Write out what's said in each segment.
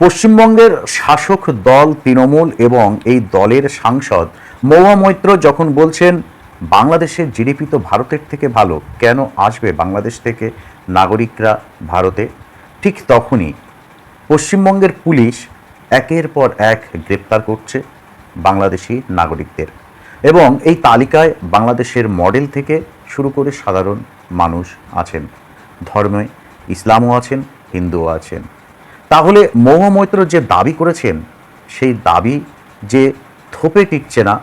পশ্চিমবঙ্গের শাসক দল তৃণমূল এবং এই দলের সাংসদ মহুয়া মৈত্র যখন বলছেন, বাংলাদেশের জিডিপি তো ভারতের থেকে ভালো, কেন আসবে বাংলাদেশ থেকে নাগরিকরা ভারতে? ঠিক তখনই পশ্চিমবঙ্গের পুলিশ একের পর এক গ্রেপ্তার করছে বাংলাদেশি নাগরিকদের এবং এই তালিকায় বাংলাদেশের মডেল থেকে শুরু করে সাধারণ মানুষ আছেন। ধর্মে ইসলামও আছেন, হিন্দুও আছেন। তাহলে মৌহ মৈত্র যে দাবি করেছেন, সেই দাবি যে থোপে টিকছে না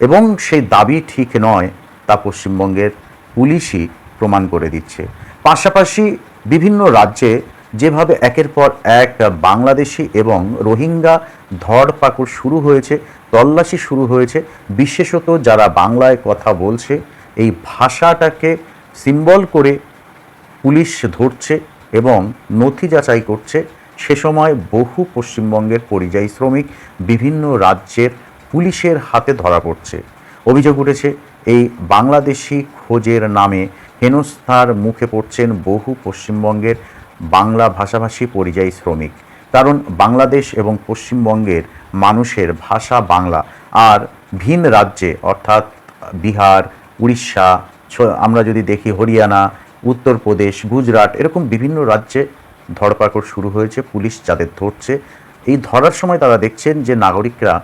এবং সেই দাবি ঠিক নয় তা পশ্চিমবঙ্গের পুলিশই প্রমাণ করে দিচ্ছে। পাশাপাশি বিভিন্ন রাজ্যে যেভাবে একের পর এক বাংলাদেশি এবং রোহিঙ্গা ধরপাকড় শুরু হয়েছে, তল্লাশি শুরু হয়েছে, বিশেষত যারা বাংলায় কথা বলছে, এই ভাষাটাকে সিম্বল করে পুলিশ ধরছে। এবং নথি যাচাই করছে সে সময় বহু পশ্চিমবঙ্গের পরিযায়ী শ্রমিক বিভিন্ন রাজ্যের পুলিশের হাতে ধরা পড়ছে। অভিযোগ উঠেছে, এই বাংলাদেশি খোঁজের নামে হেনস্থার মুখে পড়ছেন বহু পশ্চিমবঙ্গের বাংলা ভাষাভাষী পরিযায়ী শ্রমিক। কারণ বাংলাদেশ এবং পশ্চিমবঙ্গের মানুষের ভাষা বাংলা আর ভিন রাজ্যে, অর্থাৎ বিহার, উড়িষ্যা আমরা যদি দেখি হরিয়ানা উত্তরপ্রদেশ, গুজরাট এরকম বিভিন্ন রাজ্যে ধরপাকড় শুরু হয়েছে, পুলিশ যাদের ধরছে। এই ধরার সময় তারা দেখছেন যে নাগরিকরা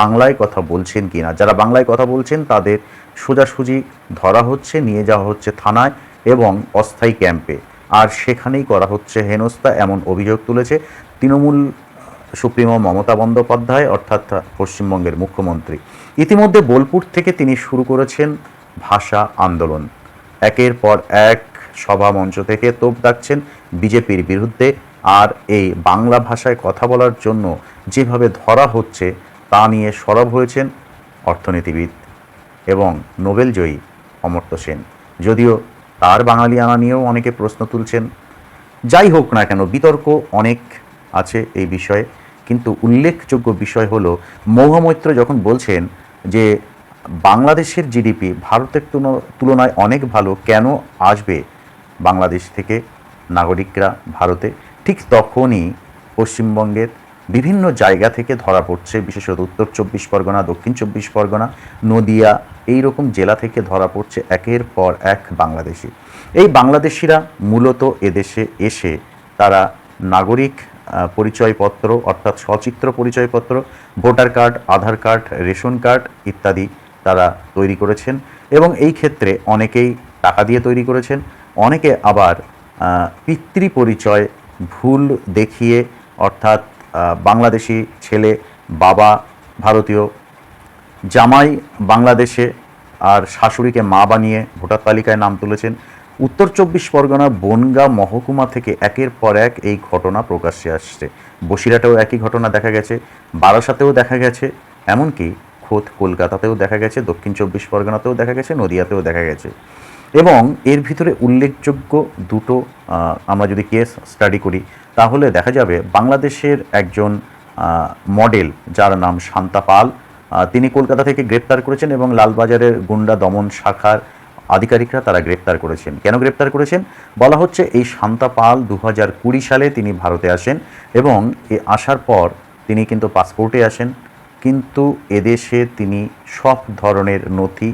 বাংলায় কথা বলছেন কিনা। যারা বাংলায় কথা বলছেন তাদের সোজাসুজি ধরা হচ্ছে, নিয়ে যাওয়া হচ্ছে থানায় এবং অস্থায়ী ক্যাম্পে। আর সেখানেই করা হচ্ছে হেনস্থা, এমন অভিযোগ তুলেছে তৃণমূল সুপ্রিমো মমতা বন্দ্যোপাধ্যায়, অর্থাৎ পশ্চিমবঙ্গের মুখ্যমন্ত্রী। ইতিমধ্যে বোলপুর থেকে তিনি শুরু করেছেন ভাষা আন্দোলন। একের পর এক সভা মঞ্চ থেকে তোপ ডাকছেন বিজেপির বিরুদ্ধে। আর এই বাংলা ভাষায় কথা বলার জন্য যেভাবে ধরা হচ্ছে, তা নিয়ে সরব হয়েছেন অর্থনীতিবিদ এবং নোবেলজয়ী অমর্ত্য সেন। যদিও তার বাঙালিয়ানা নিয়েও অনেকে প্রশ্ন তুলছেন। যাই হোক না কেন, বিতর্ক অনেক আছে এই বিষয়ে। কিন্তু উল্লেখযোগ্য বিষয় হলো, মৌহমৈত্র যখন বলছেন যে বাংলাদেশের জিডিপি ভারতের তুলনায় অনেক ভালো, কেন আসবে? বাংলাদেশ থেকে নাগরিকরা ভারতে, ঠিক তখনই পশ্চিমবঙ্গের বিভিন্ন জায়গা থেকে ধরা পড়ছে, বিশেষত উত্তর চব্বিশ পরগনা, দক্ষিণ চব্বিশ পরগনা, নদিয়া এই রকম জেলা থেকে ধরা পড়ছে একের পর এক বাংলাদেশি। এই বাংলাদেশিরা মূলত এদেশে এসে তারা নাগরিক পরিচয়পত্র, অর্থাৎ সচিত্র পরিচয়পত্র, voter card, Aadhaar card, ration card ইত্যাদি তারা তৈরি করেছেন এবং এই ক্ষেত্রে অনেকেই টাকা দিয়ে তৈরি করেছেন। অনেকে আবার পিতৃ পরিচয় ভুল দেখিয়ে, অর্থাৎ বাংলাদেশি ছেলে, বাবা, ভারতীয়, জামাই বাংলাদেশে আর শাশুড়িকে মা বানিয়ে ভোটার তালিকায় নাম তুলেছেন, উত্তর চব্বিশ পরগনা বনগা মহকুমা থেকে একের পর এক এই ঘটনা প্রকাশ্যে আসছে। বসিরাটেও একই ঘটনা দেখা গেছে, বারাসাতেও দেখা গেছে, এমনকি খোদ কলকাতাতেও দেখা গেছে, দক্ষিণ চব্বিশ পরগনাতেও দেখা গেছে, নদিয়াতেও দেখা গেছে। এবং এর ভিতরে উল্লেখযোগ্য দুটো আমরা যদি কেস স্টাডি করি, তাহলে দেখা যাবে বাংলাদেশের একজন মডেল যার নাম শান্তা পাল তিনি কলকাতা থেকে গ্রেপ্তার করেছেন এবং লালবাজারের গুন্ডা দমন শাখার আধিকারিকরা তারা গ্রেপ্তার করেছেন। কেন গ্রেপ্তার করেছেন? বলা হচ্ছে এই শান্তা পাল দু কুড়ি সালে তিনি ভারতে আসেন এবং এ আসার পর তিনি কিন্তু পাসপোর্টে আসেন, কিন্তু এদেশে তিনি সব ধরনের নথি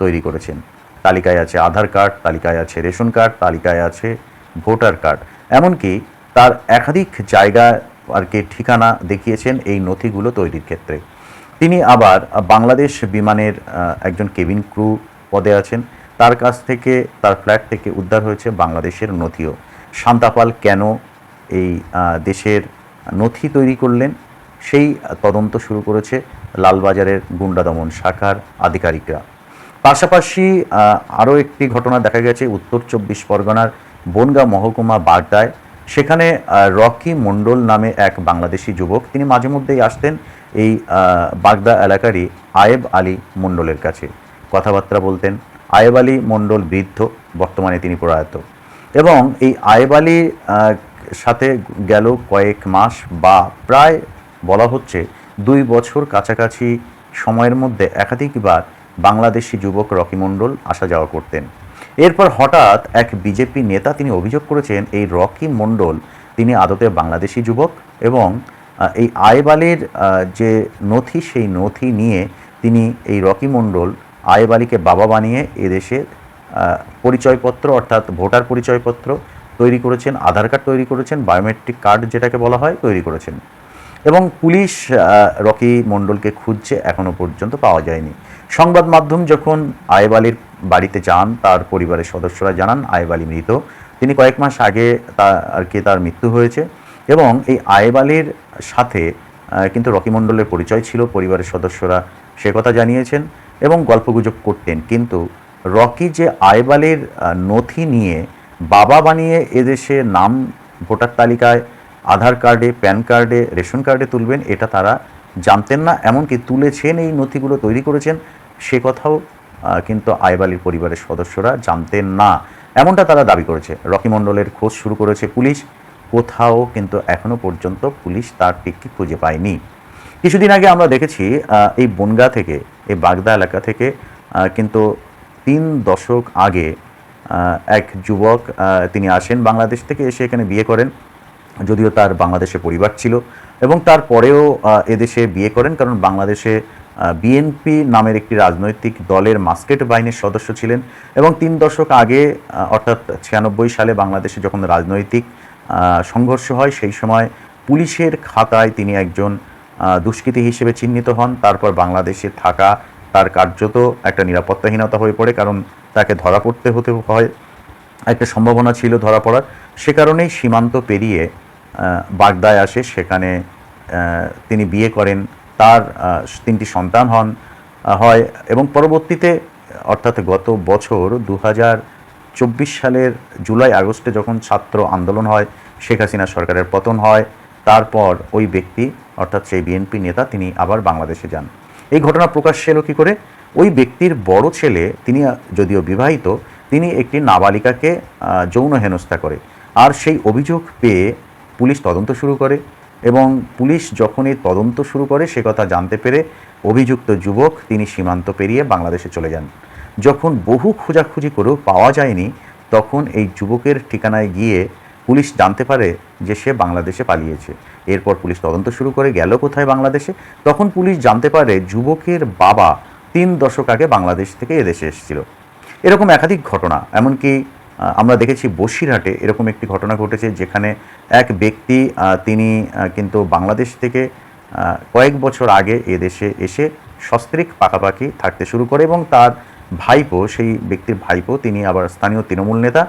তৈরি করেছেন। তালিকায় আছে আধার কার্ড, তালিকায় আছে রেশন কার্ড, তালিকায় আছে ভোটার কার্ড। এমনকি তার একাধিক জায়গা আর কি ঠিকানা দেখিয়েছেন এই নথিগুলো তৈরির ক্ষেত্রে। তিনি আবার বাংলাদেশ বিমানের একজন কেবিন ক্রু পদে আছেন। তার কাছ থেকে, তার ফ্ল্যাট থেকে উদ্ধার হয়েছে বাংলাদেশের নথিও। শান্তাপাল কেন এই দেশের নথি তৈরি করলেন, সেই তদন্ত শুরু করেছে লালবাজারের গুন্ডা দমন শাখার আধিকারিকরা। পাশাপাশি আরও একটি ঘটনা দেখা গেছে উত্তর চব্বিশ পরগনার বনগাঁ মহকুমা বাগদায় সেখানে রকি মণ্ডল নামে এক বাংলাদেশি যুবক, তিনি মাঝে মধ্যেই আসতেন এই বাগদা এলাকারই আয়েব আলী মণ্ডলের কাছে। কথাবার্তা বলতেন, আয়েব আলী মণ্ডল বৃদ্ধ, বর্তমানে তিনি প্রয়াত। এবং এই আয়েব আলীর সাথে গেল কয়েক মাস বা প্রায় বলা হচ্ছে দুই বছর কাছাকাছি সময়ের মধ্যে একাধিকবার বাংলাদেশি যুবক রকি মণ্ডল আসা যাওয়া করতেন। এরপর হঠাৎ এক বিজেপি নেতা তিনি অভিযোগ করেছেন, এই রকি মণ্ডল তিনি আদতে বাংলাদেশি যুবক এবং এই আয়বালির যে নথি, সেই নথি নিয়ে তিনি এই রকি মণ্ডল আয়বালিকে বাবা বানিয়ে এদেশে পরিচয়পত্র অর্থাৎ ভোটার পরিচয়পত্র তৈরি করেছেন, আধার কার্ড তৈরি করেছেন, বায়োমেট্রিক কার্ড যেটাকে বলা হয় তৈরি করেছেন। এবং পুলিশ রকি মণ্ডলকে খুঁজছে এখনও পর্যন্ত পাওয়া যায়নি। সংবাদ মাধ্যম যখন আয়েবালির বাড়িতে যান তার পরিবারের সদস্যরা জানান আয়েবালি মৃত। তিনি কয়েক মাস আগে তা আর কি তার মৃত্যু হয়েছে এবং এই আয়েবালির সাথে কিন্তু রকি মণ্ডলের পরিচয় ছিল পরিবারের সদস্যরা সে কথা জানিয়েছেন এবং গল্পগুজব করতেন। কিন্তু রকি যে আয়েবালির আহ, নথি নিয়ে বাবা বানিয়ে এদেশে নাম ভোটার তালিকায় আধার কার্ডে, প্যান কার্ডে, রেশন কার্ডে তুলবেন, এটা তারা জানতেন না। এমনকি তুলেছেন, এই নথিগুলো তৈরি করেছেন, সে কথাও কিন্তু আইবালির পরিবারের সদস্যরা জানতেন না। এমনটা তারা দাবি করেছে। রকি মণ্ডলের খোঁজ শুরু করেছে পুলিশ। কোথাও কিন্তু এখনও পর্যন্ত পুলিশ তার টিকটি খুঁজে পায়নি। কিছুদিন আগে আমরা দেখেছি এই বনগা থেকে, এই বাগদা এলাকা থেকে কিন্তু তিন দশক আগে এক যুবক তিনি আসেন বাংলাদেশ থেকে, এসে এখানে বিয়ে করেন। যদিও তার বাংলাদেশে পরিবার ছিল এবং তারপরেও এদেশে বিয়ে করেন কারণ বাংলাদেশে বিএনপি নামের একটি রাজনৈতিক দলের মাস্কেট বাহিনীর সদস্য ছিলেন এবং তিন দশক আগে অর্থাৎ ছিয়ানব্বই সালে বাংলাদেশে যখন রাজনৈতিক সংঘর্ষ হয়, সেই সময় পুলিশের খাতায় তিনি একজন দুষ্কৃতী হিসেবে চিহ্নিত হন। তারপর বাংলাদেশে থাকা তার কার্যত একটা নিরাপত্তাহীনতা হয়ে পড়ে কারণ তাকে ধরা পড়তে হতে হয়। একটা সম্ভাবনা ছিল ধরা পড়ার। সে কারণেই সীমান্ত পেরিয়ে বাগদায় আসে, সেখানে তিনি বিয়ে করেন, তার তিনটি সন্তান হন হয় এবং পরবর্তীতে, অর্থাৎ গত বছর দু চব্বিশ সালের জুলাই, আগস্টে যখন ছাত্র আন্দোলন হয়, শেখ হাসিনা সরকারের পতন হয়, তারপর ওই ব্যক্তি, অর্থাৎ সেই বিএনপি নেতা, তিনি আবার বাংলাদেশে যান। এই ঘটনা প্রকাশ্যে এলো কী করে? ওই ব্যক্তির বড় ছেলে, তিনি যদিও বিবাহিত, তিনি একটি নাবালিকাকে যৌন হেনস্থা করে। আর সেই অভিযোগ পেয়ে পুলিশ তদন্ত শুরু করে এবং পুলিশ যখন এই তদন্ত শুরু করে, সে কথা জানতে পেরে অভিযুক্ত যুবক তিনি সীমান্ত পেরিয়ে বাংলাদেশে চলে যান। যখন বহু খোঁজাখুঁজি করেও পাওয়া যায়নি, তখন এই যুবকের ঠিকানায় গিয়ে পুলিশ জানতে পারে যে সে বাংলাদেশে পালিয়েছে। এরপর পুলিশ তদন্ত শুরু করে, গেল কোথায় বাংলাদেশে? তখন পুলিশ জানতে পারে যুবকের বাবা তিন দশক আগে বাংলাদেশ থেকে এদেশে এসেছিল। এরকম একাধিক ঘটনা, এমনকি আমরা দেখেছি বসিরহাটে এরকম একটি ঘটনা ঘটেছে যেখানে এক ব্যক্তি তিনি কিন্তু বাংলাদেশ থেকে কয়েক বছর আগে এদেশে এসে সস্ত্রিক পাকাপাকি থাকতে শুরু করে এবং তার ভাইপো, সেই ব্যক্তির ভাইপো, তিনি আবার স্থানীয় তৃণমূল নেতা,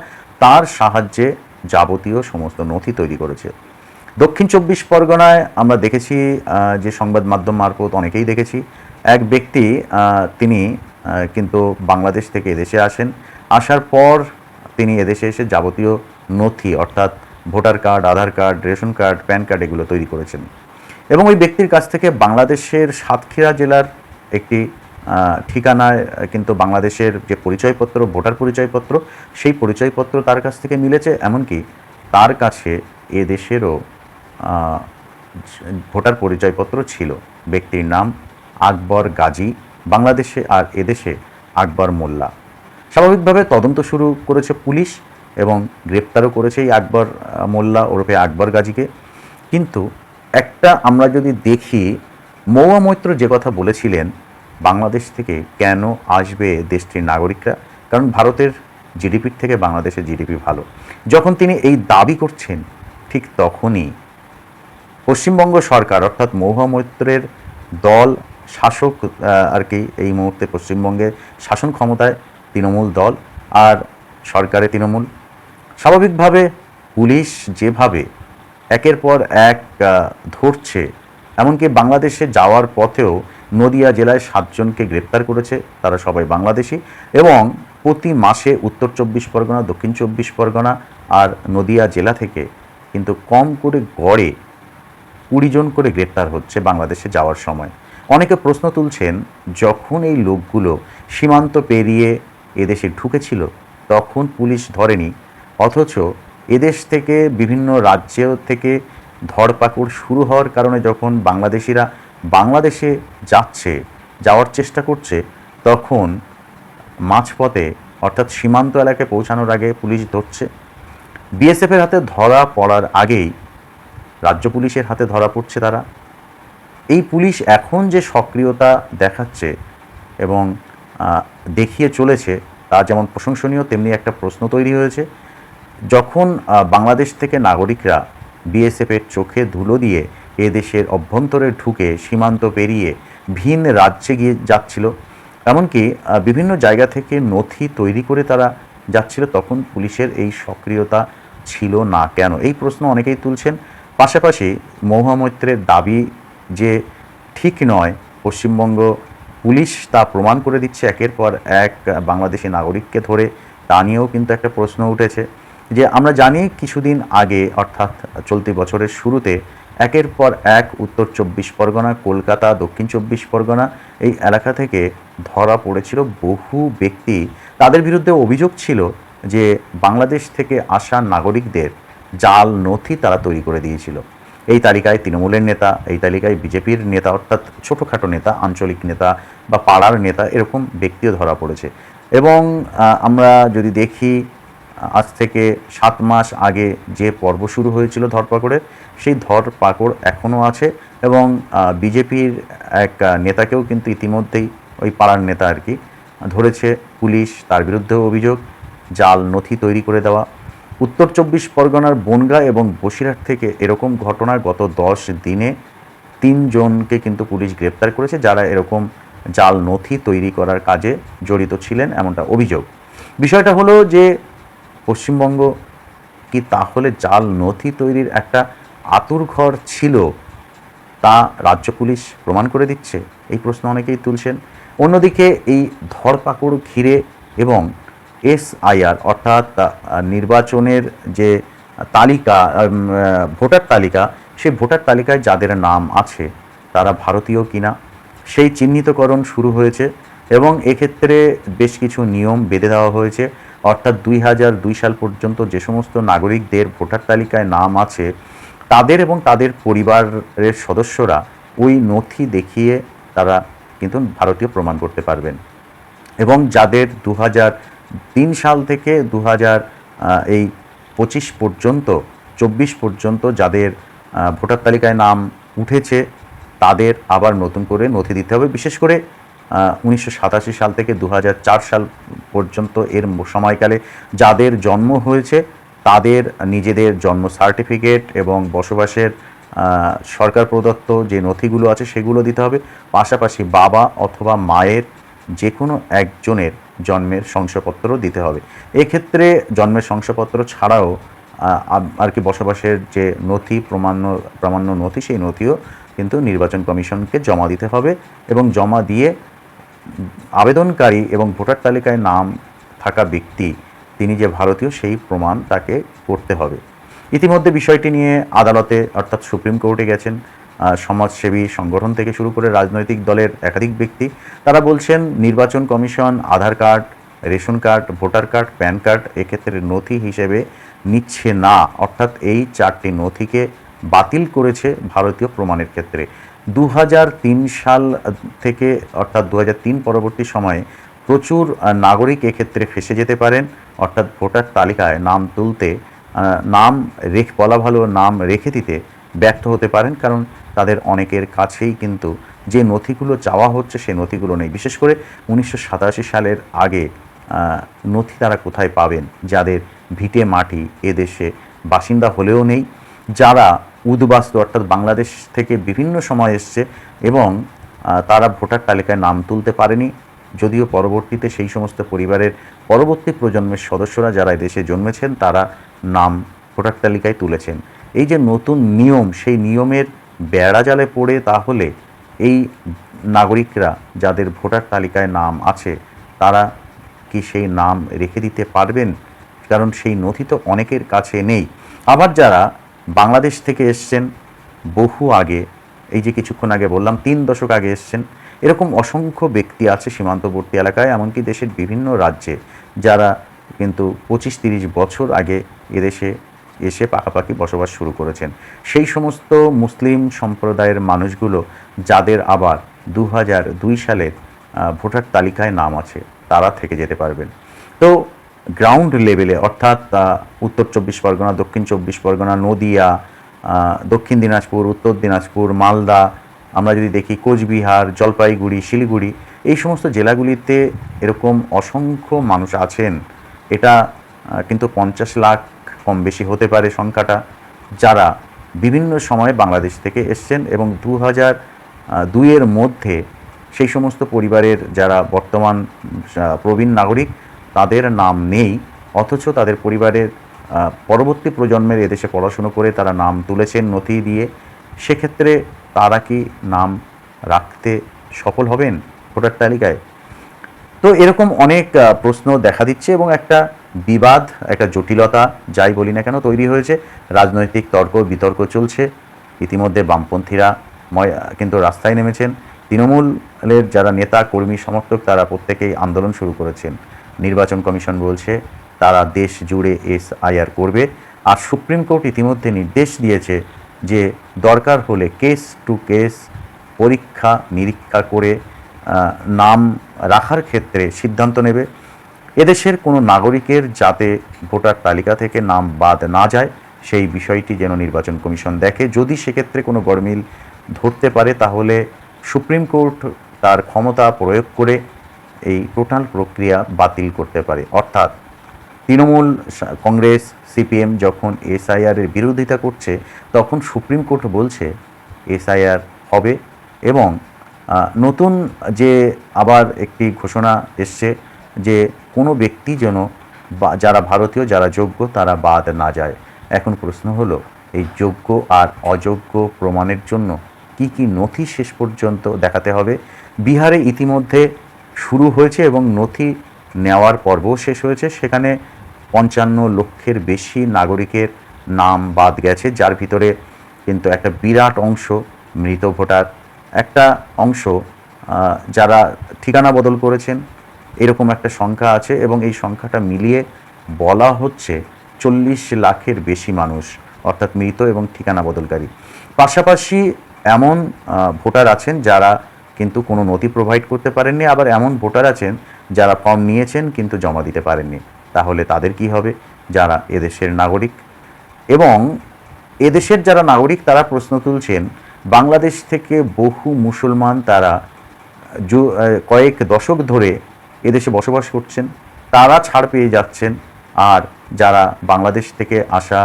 তার সাহায্যে যাবতীয় সমস্ত নথি তৈরি করেছে। দক্ষিণ চব্বিশ পরগনায় আমরা দেখেছি যে সংবাদ মাধ্যম মারফত অনেকেই দেখেছি। এক ব্যক্তি তিনি কিন্তু বাংলাদেশ থেকে এদেশে আসেন। আসার পর তিনি এদেশে এসে যাবতীয় নথি, অর্থাৎ voter card, Aadhaar card, ration card, PAN card এগুলো তৈরি করেছেন। এবং ওই ব্যক্তির কাছ থেকে বাংলাদেশের সাতক্ষীরা জেলার একটি ঠিকানায় কিন্তু বাংলাদেশের যে পরিচয়পত্র, ভোটার পরিচয়পত্র, সেই পরিচয়পত্র তার কাছ থেকে মিলেছে, এমনকি তার কাছে এ দেশেরও ভোটার পরিচয়পত্র ছিল। ব্যক্তির নাম আকবর গাজী, বাংলাদেশে আর এদেশে আকবর মোল্লা। স্বাভাবিকভাবে তদন্ত শুরু করেছে পুলিশ এবং গ্রেপ্তারও করেছে এই আকবর মোল্লা ওরফে আকবর গাজীকে। কিন্তু একটা আমরা যদি দেখি, মৌয়া মৈত্র যে কথা বলেছিলেন, বাংলাদেশ থেকে কেন আসবে দেশটির নাগরিকরা? কারণ ভারতের জিডিপির থেকে বাংলাদেশের জিডিপি ভালো। যখন তিনি এই দাবি করছেন, ঠিক তখনই পশ্চিমবঙ্গ সরকার, অর্থাৎ মহুয়া মৈত্রের দল শাসক আর কি, এই মুহূর্তে পশ্চিমবঙ্গে শাসন ক্ষমতায় তৃণমূল দল আর সরকারে তৃণমূল। স্বাভাবিকভাবে পুলিশ যেভাবে একের পর এক ধরছে, এমনকি বাংলাদেশে যাওয়ার পথেও নদিয়া জেলায় সাতজনকে গ্রেপ্তার করেছে, তারা সবাই বাংলাদেশি এবং প্রতি মাসে উত্তর চব্বিশ পরগনা, দক্ষিণ চব্বিশ পরগনা আর নদিয়া জেলা থেকে কিন্তু কম করে গড়ে কুড়ি জন করে গ্রেপ্তার হচ্ছে বাংলাদেশে যাওয়ার সময়। অনেকে প্রশ্ন তুলছেন, যখন এই লোকগুলো সীমান্ত পেরিয়ে এদেশে ঢুকেছিল, তখন পুলিশ ধরেনি। অথচ এদেশ থেকে বিভিন্ন রাজ্য থেকে ধরপাকড় শুরু হওয়ার কারণে যখন বাংলাদেশিরা বাংলাদেশে যাচ্ছে, যাওয়ার চেষ্টা করছে, তখন মাঝপথে, অর্থাৎ সীমান্ত এলাকায় পৌঁছানোর আগে পুলিশ ধরছে। বিএসএফের হাতে ধরা পড়ার আগেই রাজ্য পুলিশের হাতে ধরা পড়ছে তারা। এই পুলিশ এখন যে সক্রিয়তা দেখাচ্ছে এবং দেখিয়ে চলেছে, তা যেমন প্রশংসনীয়, তেমনি একটা প্রশ্ন তৈরি হয়েছে। যখন বাংলাদেশ থেকে নাগরিকরা বিএসএফের চোখে ধুলো দিয়ে এ দেশের অভ্যন্তরে ঢুকে সীমান্ত পেরিয়ে ভিন রাজ্যে গিয়ে যাচ্ছিল, এমনকি বিভিন্ন জায়গা থেকে নথি তৈরি করে তারা যাচ্ছিল, তখন পুলিশের এই সক্রিয়তা ছিল না কেন? এই প্রশ্ন অনেকেই তুলছেন। পাশাপাশি মহুয়া মৈত্রের দাবি যে, ঠিক নয়, পশ্চিমবঙ্গ পুলিশ তা প্রমাণ করে দিচ্ছে একের পর এক বাংলাদেশি নাগরিককে ধরে। তা নিয়েও কিন্তু একটা প্রশ্ন উঠেছে যে আমরা জানি কিছুদিন আগে, অর্থাৎ চলতি বছরের শুরুতে, একের পর এক উত্তর চব্বিশ পরগনা, কলকাতা, দক্ষিণ চব্বিশ পরগনা এই এলাকা থেকে ধরা পড়েছিল বহু ব্যক্তি। তাদের বিরুদ্ধে অভিযোগ ছিল যে বাংলাদেশ থেকে আসা নাগরিকদের জাল নথি তারা তৈরি করে দিয়েছিল। এই তালিকায় তৃণমূলের নেতা, এই তালিকায় বিজেপির নেতা, অর্থাৎ ছোটোখাটো নেতা, আঞ্চলিক নেতা বা পাড়ার নেতা, এরকম ব্যক্তিও ধরা পড়েছে। এবং আমরা যদি দেখি, আজ থেকে সাত মাস আগে যে পর্ব শুরু হয়েছিল ধরপাকড়ের সেই ধরপাকড় এখনও আছে এবং বিজেপির এক নেতাকেও কিন্তু ইতিমধ্যেই ওই পাড়ার নেতা আর কি ধরেছে পুলিশ, তার বিরুদ্ধেও অভিযোগ, জাল নথি তৈরি করে দেওয়া উত্তর চব্বিশ পরগনার বনগা এবং বসিরহাট থেকে এরকম ঘটনা গত দশ দিনে তিনজনকে কিন্তু পুলিশ গ্রেপ্তার করেছে, যারা এরকম জাল নথি তৈরি করার কাজে জড়িত ছিলেন এমনটা অভিযোগ। বিষয়টা হলো যে, পশ্চিমবঙ্গ কি তাহলে জাল নথি তৈরির একটা আতুর ঘর ছিল তা রাজ্য পুলিশ প্রমাণ করে দিচ্ছে? এই প্রশ্ন অনেকেই তুলছেন। অন্যদিকে এই ধরপাকড় ঘিরে এবং এসআইআর, অর্থাৎ নির্বাচনের যে তালিকা ভোটার তালিকা, সেই ভোটার তালিকায় যাদের নাম আছে, তারা ভারতীয় কিনা, সেই চিহ্নিতকরণ শুরু হয়েছে এবং এক্ষেত্রে বেশ কিছু নিয়ম বেঁধে দেওয়া হয়েছে। অর্থাৎ, দুই হাজার দুই সাল পর্যন্ত যে সমস্ত নাগরিকদের ভোটার তালিকায় নাম আছে, তাদের এবং তাদের পরিবারের সদস্যরা ওই নথি দেখিয়ে তারা কিন্তু ভারতীয় প্রমাণ করতে পারবেন। এবং যাদের দু তিন সাল থেকে দু হাজার এই পঁচিশ পর্যন্ত, চব্বিশ পর্যন্ত যাদের ভোটার তালিকায় নাম উঠেছে, তাদের আবার নতুন করে নথি দিতে হবে। বিশেষ করে উনিশশো সাতাশি সাল থেকে দু হাজার চার সাল পর্যন্ত এর সময়কালে যাদের জন্ম হয়েছে, তাদের নিজেদের জন্ম সার্টিফিকেট এবং বসবাসের সরকার প্রদত্ত যে নথিগুলো আছে, সেগুলো দিতে হবে। পাশাপাশি বাবা অথবা মায়ের যে কোনো একজনের জন্মের শংসাপত্র দিতে হবে। এক্ষেত্রে জন্মের শংসাপত্র ছাড়াও আর কি বসবাসের যে নথি, প্রমাণ্য, প্রামাণ্য নথি, সেই নথিও কিন্তু নির্বাচন কমিশনকে জমা দিতে হবে এবং জমা দিয়ে আবেদনকারী এবং ভোটার তালিকায় নাম থাকা ব্যক্তি, তিনি যে ভারতীয় সেই প্রমাণ তাকে করতে হবে। ইতিমধ্যে বিষয়টি নিয়ে আদালতে, অর্থাৎ সুপ্রিম কোর্টে গেছেন। সমাজসেবী সংগঠন থেকে শুরু করে রাজনৈতিক দলের একাধিক ব্যক্তি, তারা বলছেন নির্বাচন commission, Aadhaar card, ration card, voter card, PAN card এক্ষেত্রে নথি হিসেবে নিচ্ছে না। অর্থাৎ এই চারটি নথিকে বাতিল করেছে ভারতীয় প্রমাণের ক্ষেত্রে। দু হাজার তিন সাল থেকে, অর্থাৎ দু হাজার তিন পরবর্তী সময়ে প্রচুর নাগরিক এক্ষেত্রে ফেসে যেতে পারেন। অর্থাৎ ভোটার তালিকায় নাম তুলতে নাম রেখ, বলা ভালো নাম রেখে দিতে ব্যর্থ হতে পারেন, কারণ তাদের অনেকের কাছেই কিন্তু যে নথিগুলো চাওয়া হচ্ছে সেই নথিগুলো নেই। বিশেষ করে উনিশশো সাতাশি সালের আগে নথি তারা কোথায় পাবেন? যাদের ভিটে মাটি এদেশে বাসিন্দা হলেও নেই, যারা উদ্বাস্তু অর্থাৎ বাংলাদেশ থেকে বিভিন্ন সময় এসছে এবং তারা ভোটার তালিকায় নাম তুলতে পারেনি। যদিও পরবর্তীতে সেই সমস্ত পরিবারের পরবর্তী প্রজন্মের সদস্যরা যারা দেশে জন্মেছেন, তারা নাম ভোটার তালিকায় তুলেছেন। এই যে নতুন নিয়ম, সেই নিয়মের বেড়াজালে পড়ে তাহলে এই নাগরিকরা যাদের ভোটার তালিকায় নাম আছে, তারা কি সেই নাম রেখে দিতে পারবেন? কারণ সেই নথি তো অনেকের কাছে নেই। আবার যারা বাংলাদেশ থেকে এসছেন, বহু আগে, এই যে কিছুক্ষণ আগে বললাম, তিন দশক আগে এসছেন, এরকম অসংখ্য ব্যক্তি আছে সীমান্তবর্তী এলাকায়, এমনকি দেশের বিভিন্ন রাজ্যে, যারা কিন্তু পঁচিশ তিরিশ বছর আগে এদেশে এসে পাকাপাকি বসবাস শুরু করেছেন। সেই সমস্ত মুসলিম সম্প্রদায়ের মানুষগুলো যাদের আবার দু হাজার দুই সালের ভোটার তালিকায় নাম আছে, তারা থেকে যেতে পারবেন। তো গ্রাউন্ড লেভেলে অর্থাৎ উত্তর চব্বিশ পরগনা, দক্ষিণ চব্বিশ পরগনা, নদিয়া দক্ষিণ দিনাজপুর, উত্তর দিনাজপুর, মালদা, আমরা যদি দেখি কোচবিহার, জলপাইগুড়ি, শিলিগুড়ি, এই সমস্ত জেলাগুলিতে এরকম অসংখ্য মানুষ আছেন। এটা কিন্তু পঞ্চাশ লাখ কম বেশি হতে পারে সংখ্যাটা, যারা বিভিন্ন সময়ে বাংলাদেশ থেকে এসছেন এবং দু হাজার দুইয়ের মধ্যে সেই সমস্ত পরিবারের যারা বর্তমান প্রবীণ নাগরিক, তাদের নাম নেই, অথচ তাদের পরিবারের পরবর্তী প্রজন্মের এদেশে পড়াশুনো করে তারা নাম তুলেছেন নথি দিয়ে, সেক্ষেত্রে তারা কি নাম রাখতে সফল হবেন? ভোটার তালিকায়। তো এরকম অনেক প্রশ্ন দেখা দিচ্ছে এবং একটা বিবাদ, একটা জটিলতা, যাই বলি না কেন, তৈরি হয়েছে। রাজনৈতিক তর্ক, বিতর্ক চলছে। ইতিমধ্যে বামপন্থীরা ময়- কিন্তু রাস্তায় নেমেছেন। তৃণমূলের যারা নেতা, কর্মী, সমর্থক, তারা প্রত্যেকেই আন্দোলন শুরু করেছেন। নির্বাচন কমিশন বলছে, তারা দেশ জুড়ে এস এসআইআর করবে। আর সুপ্রিম কোর্ট ইতিমধ্যে নির্দেশ দিয়েছে যে দরকার হলে কেস টু কেস পরীক্ষা নিরীক্ষা করে নাম রাখার ক্ষেত্রে সিদ্ধান্ত নেবে। এদেশের কোনো নাগরিকের যাতে ভোটার তালিকা থেকে নাম বাদ না যায়, সেই বিষয়টি যেন নির্বাচন কমিশন দেখে। যদি সেক্ষেত্রে কোনো গরমিল ধরতে পারে, তাহলে সুপ্রিম কোর্ট তার ক্ষমতা প্রয়োগ করে এই টোটাল প্রক্রিয়া বাতিল করতে পারে। অর্থাৎ তৃণমূল কংগ্রেস, সিপিএম যখন এসআইআরের বিরোধিতা করছে, তখন সুপ্রিম কোর্ট বলছে এসআইআর হবে এবং নতুন যে আবার একটি ঘোষণা এসছে যে কোনো ব্যক্তি যেন বা- যারা ভারতীয়, যারা যোগ্য, তারা বাদ না যায়। এখন প্রশ্ন হলো, এই যোগ্য আর অযোগ্য প্রমাণের জন্য কি কি নথি শেষ পর্যন্ত দেখাতে হবে? বিহারে ইতিমধ্যে শুরু হয়েছে এবং নথি নেওয়ার পর্বও শেষ হয়েছে। সেখানে পঞ্চান্ন লক্ষের বেশি নাগরিকের নাম বাদ গেছে, যার ভিতরে কিন্তু একটা বিরাট অংশ মৃত ভোটার। একটা অংশ যারা ঠিকানা বদল করেছেন এরকম একটা সংখ্যা আছে এবং এই সংখ্যাটা মিলিয়ে বলা হচ্ছে চল্লিশ লাখের বেশি মানুষ, অর্থাৎ মৃত এবং ঠিকানা বদলকারী। পাশাপাশি এমন ভোটার আছেন যারা কিন্তু কোনো নথি প্রোভাইড করতে পারেননি, আবার এমন ভোটার আছেন যারা ফর্ম নিয়েছেন কিন্তু জমা দিতে পারেননি। তাহলে তাদের কি হবে? যারা এদেশের নাগরিক এবং এদেশের যারা নাগরিক তারা প্রশ্ন তুলছেন, বাংলাদেশ থেকে বহু মুসলমান তারা কয়েক দশক ধরে এদেশে বসবাস করছেন, তারা ছাড় পেয়ে যাচ্ছেন। আর যারা বাংলাদেশ থেকে আসা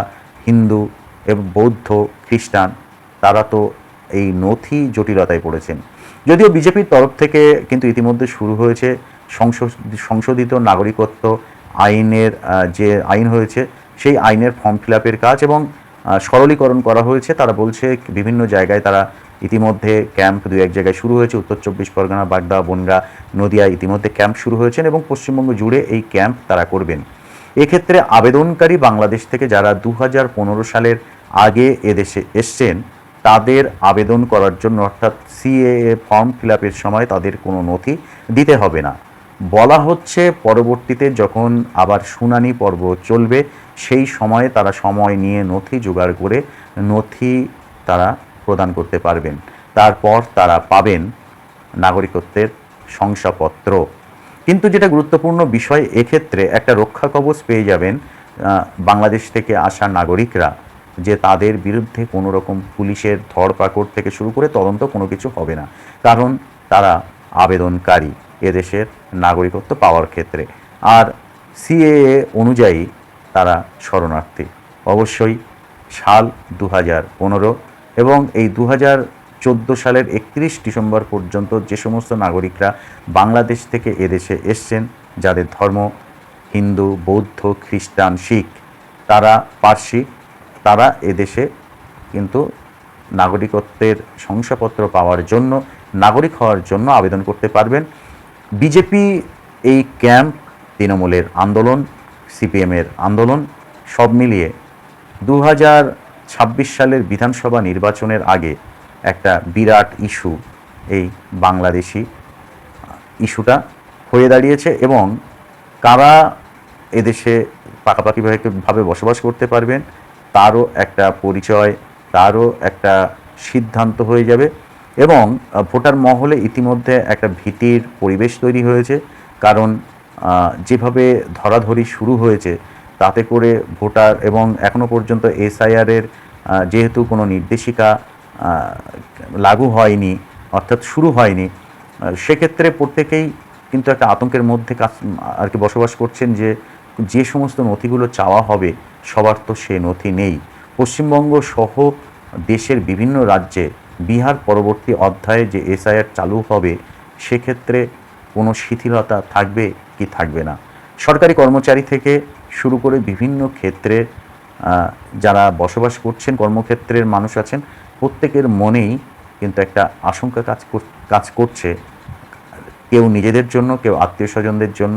হিন্দু এবং বৌদ্ধ খ্রিস্টান, তারা তো এই নথি জটিলতায় পড়েছেন। যদিও বিজেপির তরফ থেকে কিন্তু ইতিমধ্যে শুরু হয়েছে সংশোধিত নাগরিকত্ব আইনের যে আইন হয়েছে, সেই আইনের ফর্ম ফিল কাজ এবং সরলীকরণ করা হয়েছে। তারা বলছে বিভিন্ন জায়গায় তারা ইতিমধ্যে ক্যাম্প দু এক জায়গায় শুরু হয়েছে। উত্তর চব্বিশ পরগনা, বাগদা, বনগা, নদিয়া ইতিমধ্যে ক্যাম্প শুরু হয়েছেন এবং পশ্চিমবঙ্গ জুড়ে এই ক্যাম্প তারা করবেন। এক্ষেত্রে আবেদনকারী বাংলাদেশ থেকে যারা দু হাজার পনেরো সালের আগে এদেশে এসছেন, তাদের আবেদন করার জন্য অর্থাৎ সিএএ ফর্ম ফিল সময় তাদের কোনো নথি দিতে হবে না। বলা হচ্ছে পরবর্তীতে যখন আবার শুনানি পর্ব চলবে, সেই সময়ে তারা সময় নিয়ে নথি জোগাড় করে নথি তারা প্রদান করতে পারবেন। তারপর তারা পাবেন নাগরিকত্বের শংসাপত্র। কিন্তু যেটা গুরুত্বপূর্ণ বিষয়, এক্ষেত্রে একটা রক্ষা কবচ পেয়ে যাবেন বাংলাদেশ থেকে আসা নাগরিকরা, যে তাদের বিরুদ্ধে কোনো রকম পুলিশের ধরপাকড় থেকে শুরু করে তদন্ত কোনো কিছু হবে না। কারণ তারা আবেদনকারী এদেশের নাগরিকত্ব পাওয়ার ক্ষেত্রে। আর সিএএ অনুযায়ী তারা শরণার্থী। অবশ্যই সাল দু হাজার পনেরো এবং এই দু চোদ্দ সালের একত্রিশ ডিসেম্বর পর্যন্ত যে সমস্ত নাগরিকরা বাংলাদেশ থেকে এদেশে এসছেন, যাদের ধর্ম, হিন্দু, বৌদ্ধ, খ্রিস্টান, শিখ, তারা পার্সি, তারা এদেশে কিন্তু নাগরিকত্বের শংসাপত্র পাওয়ার জন্য, নাগরিক হওয়ার জন্য আবেদন করতে পারবেন। বিজেপি এই ক্যাম্প, তৃণমূলের আন্দোলন, সিপিএমের আন্দোলন, সব মিলিয়ে দু হাজার ছাব্বিশ সালের বিধানসভা নির্বাচনের আগে একটা বিরাট ইস্যু এই বাংলাদেশি ইস্যুটা হয়ে দাঁড়িয়েছে এবং কারা এদেশে পাকাপাকিভাবে ভাবে বসবাস করতে পারবেন তারও একটা পরিচয়, তারও একটা সিদ্ধান্ত হয়ে যাবে এবং ভোটার মহলে ইতিমধ্যে একটা ভীতির পরিবেশ তৈরি হয়েছে। কারণ যেভাবে ধরাধরি শুরু হয়েছে তাতে করে ভোটার এবং এখনও পর্যন্ত এসআইআরের যেহেতু কোনো নির্দেশিকা লাগু হয়নি, অর্থাৎ শুরু হয়নি সেক্ষেত্রে প্রত্যেকেই কিন্তু একটা আতঙ্কের মধ্যে কাজ আর কি বসবাস করছেন যে যে সমস্ত নথিগুলো চাওয়া হবে, সবার তো সে নথি নেই। পশ্চিমবঙ্গ সহ দেশের বিভিন্ন রাজ্যে বিহার পরবর্তী অধ্যায়ে যে এসআইআর চালু হবে, সেক্ষেত্রে কোনো শিথিলতা থাকবে কি থাকবে না? সরকারি কর্মচারী থেকে শুরু করে বিভিন্ন ক্ষেত্রে যারা বসবাস করছেন, কর্মক্ষেত্রের মানুষ আছেন, প্রত্যেকের মনেই কিন্তু একটা আশঙ্কা কাজ কাজ করছে। কেউ নিজেদের জন্য, কেউ আত্মীয় স্বজনদের জন্য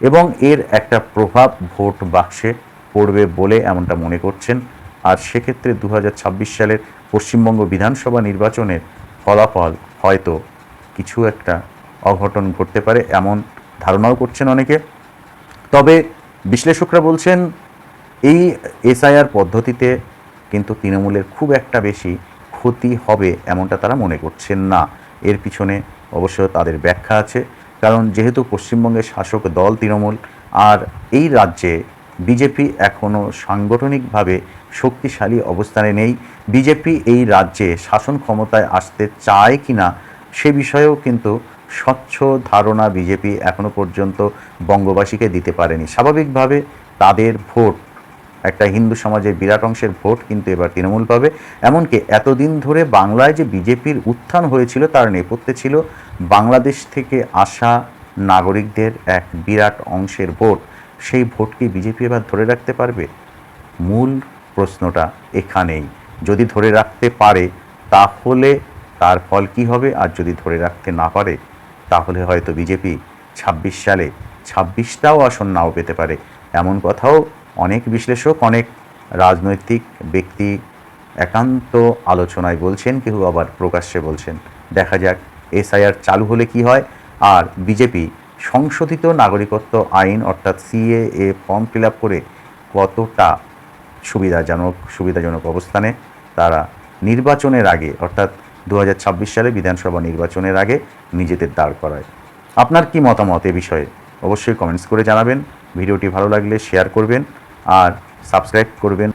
এবং এর একটা প্রভাব ভোট বাক্সে পড়বে বলে এমনটা মনে করছেন। আর সেক্ষেত্রে দু হাজার ছাব্বিশ সালের পশ্চিমবঙ্গ বিধানসভা নির্বাচনের ফলাফল হয়তো কিছু একটা অঘটন ঘটতে পারে এমন ধারণাও করছেন অনেকে। তবে বিশ্লেষকরা বলছেন এই এসআইআর পদ্ধতিতে কিন্তু তৃণমূলের খুব একটা বেশি ক্ষতি হবে এমনটা তারা মনে করছেন না। এর পিছনে অবশ্য তাদের ব্যাখ্যা আছে। কারণ যেহেতু পশ্চিমবঙ্গের শাসক দল তৃণমূল, আর এই রাজ্যে বিজেপি এখনও সাংগঠনিকভাবে শক্তিশালী অবস্থানে নেই। বিজেপি এই রাজ্যে শাসন ক্ষমতায় আসতে চায় কিনা সে বিষয়েও কিন্তু স্বচ্ছ ধারণা বিজেপি এখনও পর্যন্ত বঙ্গবাসীকে দিতে পারেনি। স্বাভাবিকভাবে তাদের ভোট একটা হিন্দু সমাজের বিরাট অংশের ভোট কিন্তু এবার তৃণমূল পাবে। এমনকি এতদিন ধরে বাংলায় যে বিজেপির উত্থান হয়েছিল তার নেপথ্যে ছিল বাংলাদেশ থেকে আসা নাগরিকদের এক বিরাট অংশের ভোট। সেই ভোটকে বিজেপি এবার ধরে রাখতে পারবে? মূল প্রশ্নটা এখানেই। যদি ধরে রাখতে পারে, তাহলে তার ফল কি হবে? আর যদি ধরে রাখতে না পারে, তাহলে হয়তো বিজেপি ছাব্বিশ সালে ছাব্বিশটাও আসন নাও পেতে পারে। এমন কথাও অনেক বিশ্লেষক, অনেক রাজনৈতিক ব্যক্তি একান্ত আলোচনায় বলছেন কেউ আবার প্রকাশ্যে বলছেন। দেখা যাক, এসআইআর চালু হলে কি হয়। আর বিজেপি সংশোধিত নাগরিকত্ব আইন, অর্থাৎ সিএএ ফর্ম ফিল আপ করে কতটা সুবিধাজনক সুবিধাজনক অবস্থানে তারা নির্বাচনের আগে, অর্থাৎ দু হাজার ছাব্বিশ সালে বিধানসভা নির্বাচনের আগে নিজেদের দাঁড় করায়। আপনার কি মতামত এ বিষয়ে? অবশ্যই কমেন্টস করে জানাবেন। ভিডিওটি ভালো লাগলে শেয়ার করবেন। আর সাবস্ক্রাইব করবেন।